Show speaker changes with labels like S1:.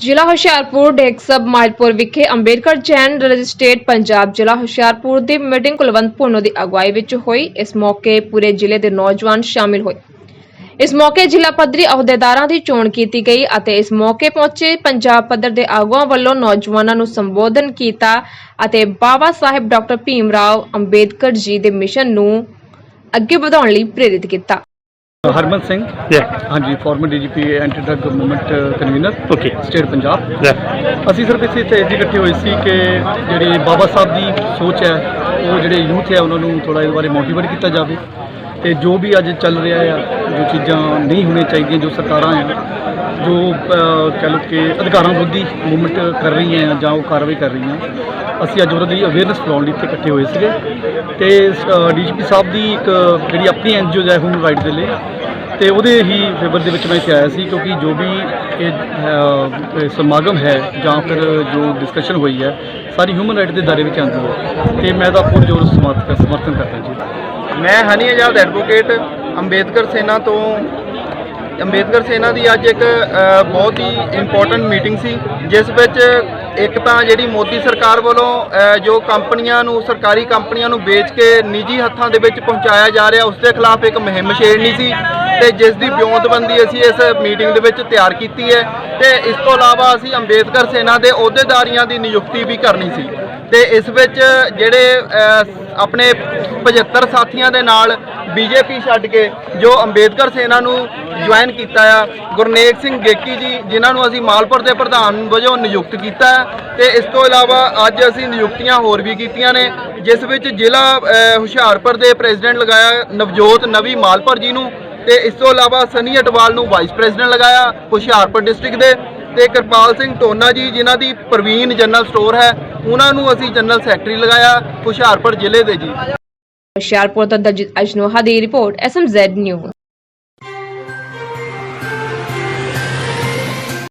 S1: ਜ਼ਿਲ੍ਹਾ ਹੁਸ਼ਿਆਰਪੁਰ ਡੇਕ ਮਾਇਲਪੁਰ ਵਿਖੇ ਅੰਬੇਡਕਰ ਜੈਨ ਰਜਿਸਟਰੇਟ ਪੰਜਾਬ ਜ਼ਿਲ੍ਹਾ ਹੁਸ਼ਿਆਰਪੁਰ ਦੀ ਮੀਟਿੰਗ ਕੁਲਵੰਤ ਭੁੰਨੋ ਦੀ ਅਗਵਾਈ ਵਿੱਚ ਹੋਈ। ਇਸ ਮੌਕੇ ਪੂਰੇ ਜ਼ਿਲ੍ਹੇ ਦੇ ਨੌਜਵਾਨ ਸ਼ਾਮਿਲ ਹੋਏ। ਇਸ ਮੌਕੇ ਜ਼ਿਲ੍ਹਾ ਪੱਧਰੀ ਅਹੁਦੇਦਾਰਾਂ ਦੀ ਚੋਣ ਕੀਤੀ ਗਈ ਅਤੇ ਇਸ ਮੌਕੇ ਪਹੁੰਚੇ ਪੰਜਾਬ ਪੱਧਰ ਦੇ ਆਗੂਆਂ ਵੱਲੋਂ ਨੌਜਵਾਨਾਂ ਨੂੰ ਸੰਬੋਧਨ ਕੀਤਾ ਅਤੇ ਬਾਬਾ ਸਾਹਿਬ ਡਾਕਟਰ ਭੀਮ ਰਾਓ ਅੰਬੇਦਕਰ ਜੀ ਦੇ ਮਿਸ਼ਨ ਨੂੰ ਅੱਗੇ ਵਧਾਉਣ ਲਈ ਪ੍ਰੇਰਿਤ ਕੀਤਾ।
S2: ਹਰਮਨ ਸਿੰਘ
S3: Yeah.
S2: ਹਾਂਜੀ former DGP anti drug movement convener
S3: Okay.
S2: State Punjab
S3: Yeah.
S2: ਅਸੀਂ ਸਿਰਫ ਇੱਥੇ ਇੱਥੇ ਇਕੱਠੇ ਹੋਏ ਸੀ ਕਿ ਜਿਹੜੀ ਬਾਬਾ ਸਾਹਿਬ ਦੀ ਸੋਚ ਹੈ ਉਹ ਜਿਹੜੇ ਯੂਥ ਹੈ ਉਹਨਾਂ ਨੂੰ ਥੋੜਾ ਇਹਦੇ ਬਾਰੇ ਮੋਟੀਵੇਟ ਕੀਤਾ ਜਾਵੇ ਤੇ ਜੋ ਵੀ ਅੱਜ ਚੱਲ ਰਿਹਾ ਆ ਜੋ ਚੀਜ਼ਾਂ ਨਹੀਂ ਹੋਣੀਆਂ ਚਾਹੀਦੀਆਂ ਜੋ ਸਰਕਾਰਾਂ ਆ ਜੋ ਅਹ, ਕਹਿ ਲਓ ਕਿ ਅਧਿਕਾਰਾਂ ਵਿਰੋਧੀ ਮੂਵਮੈਂਟ ਕਰ ਰਹੀਆਂ ਆ ਜਾਂ ਉਹ ਕਾਰਵਾਈ ਕਰ ਰਹੀਆਂ ਅਸੀਂ ਅੱਜ ਉਹਨਾਂ ਦੀ ਅਵੇਅਰਨੈਸ ਫਲਾਉਣ ਲਈ ਇੱਥੇ ਇਕੱਠੇ ਹੋਏ ਸੀਗੇ ਤੇ ਡੀਜੀਪੀ ਸਾਹਿਬ ਦੀ ਇੱਕ ਜਿਹੜੀ ਆਪਣੀ ਐਨਜੀਓ ਹੈ ਹਿਊਮਨ ਰਾਈਟ ਦੇ ਲਈ ਤੇ ਉਹਦੇ ਹੀ ਫੇਵਰ ਦੇ ਵਿੱਚ ਮੈਂ ਇੱਥੇ ਆਇਆ ਸੀ ਕਿਉਂਕਿ ਜੋ ਵੀ ਇਹ ਸਮਾਗਮ ਹੈ ਜਾਂ ਫਿਰ ਜੋ ਡਿਸਕਸ਼ਨ ਹੋਈ ਹੈ, ਸਾਰੀ ਹਿਊਮਨ ਰਾਈਟ ਦੇ ਦਾਇਰੇ ਵਿੱਚ ਆਉਂਦੀ ਹੈ। ਤੇ ਮੈਂ ਤਾਂ ਪੂਰੀ ਜੋਰ ਸਮਰਥਨ ਸਮਰਥਨ ਕਰਦਾ ਜੀ।
S4: ਮੈਂ ਹਨੀ ਆਜ਼ਾਦ ਐਡਵੋਕੇਟ ਅੰਬੇਦਕਰ ਸੇਨਾ ਤੋਂ, ਅੰਬੇਦਕਰ ਸੇਨਾ ਦੀ ਅੱਜ ਇੱਕ ਬਹੁਤ ਹੀ ਇੰਪੋਰਟੈਂਟ ਮੀਟਿੰਗ ਸੀ, ਜਿਸ ਵਿੱਚ ਇੱਕ ਤਾਂ ਜਿਹੜੀ ਮੋਦੀ ਸਰਕਾਰ ਵੱਲੋਂ ਜੋ ਕੰਪਨੀਆਂ ਨੂੰ, ਸਰਕਾਰੀ ਕੰਪਨੀਆਂ ਨੂੰ ਵੇਚ ਕੇ ਨਿੱਜੀ ਹੱਥਾਂ ਦੇ ਵਿੱਚ ਪਹੁੰਚਾਇਆ ਜਾ ਰਿਹਾ ਉਸ ਦੇ ਖਿਲਾਫ ਇੱਕ ਮੁਹਿੰਮ ਛੇੜਨੀ ਸੀ। ਤੇ ਜਿਸ ਦੀ ਬਿਉਂਤਬੰਦੀ ਅਸੀਂ ਇਸ ਮੀਟਿੰਗ ਦੇ ਵਿੱਚ ਤਿਆਰ ਕੀਤੀ ਹੈ ਤੇ ਇਸ ਤੋਂ ਇਲਾਵਾ ਅਸੀਂ ਅੰਬੇਦਕਰ ਸੈਨਾ ਦੇ ਅਹੁਦੇਦਾਰੀਆਂ ਦੀ ਨਿਯੁਕਤੀ ਵੀ ਕਰਨੀ ਸੀ। ਤੇ ਇਸ ਵਿੱਚ ਜਿਹੜੇ ਆਪਣੇ 75 ਸਾਥੀਆਂ ਦੇ ਨਾਲ ਬੀਜੇਪੀ ਛੱਡ ਕੇ ਜੋ ਅੰਬੇਦਕਰ ਸੈਨਾ ਨੂੰ ਜੁਆਇਨ ਕੀਤਾ ਆ, ਗੁਰਨੇਕ ਸਿੰਘ ਗੇਕੀ ਜੀ, ਜਿਨ੍ਹਾਂ ਨੂੰ ਅਸੀਂ ਮਾਲਪੁਰ ਦੇ ਪ੍ਰਧਾਨ ਵਜੋਂ ਨਿਯੁਕਤ ਕੀਤਾ ਹੈ ਤੇ ਇਸ ਤੋਂ ਇਲਾਵਾ ਅੱਜ ਅਸੀਂ ਨਿਯੁਕਤੀਆਂ ਹੋਰ ਵੀ ਕੀਤੀਆਂ ਨੇ, ਜਿਸ ਵਿੱਚ ਜ਼ਿਲ੍ਹਾ ਹੁਸ਼ਿਆਰਪੁਰ ਦੇ ਪ੍ਰੈਜ਼ੀਡੈਂਟ ਲਗਾਇਆ ਨਵਜੋਤ ਨਵੀ ਮਾਲਪੁਰ ਜੀ ਨੂੰ ਤੇ ਇਸ ਤੋਂ ਇਲਾਵਾ ਸਨੀ ਅਟਵਾਲ ਨੂੰ ਵਾਈਸ ਪ੍ਰੈਜ਼ੀਡੈਂਟ ਲਗਾਇਆ ਹੁਸ਼ਿਆਰਪੁਰ ਡਿਸਟ੍ਰਿਕਟ ਦੇ ਤੇ ਕਿਰਪਾਲ ਸਿੰਘ ਟੋਨਾ ਜੀ, ਜਿਨ੍ਹਾਂ ਦੀ ਪ੍ਰਵੀਨ ਜਨਰਲ ਸਟੋਰ ਹੈ, ਉਹਨਾਂ ਨੂੰ ਅਸੀਂ ਜਨਰਲ ਸੈਕਟਰੀ ਲਗਾਇਆ ਹੁਸ਼ਿਆਰਪੁਰ ਜ਼ਿਲ੍ਹੇ ਦੇ ਜੀ।
S1: ਹੁਸ਼ਿਆਰਪੁਰ ਤੋਂ ਦਲਜੀਤ ਅਜਨੋਹਾ ਦੀ ਰਿਪੋਰਟ ਐਸਐਮਜ਼ੈਡ ਨਿਊਜ਼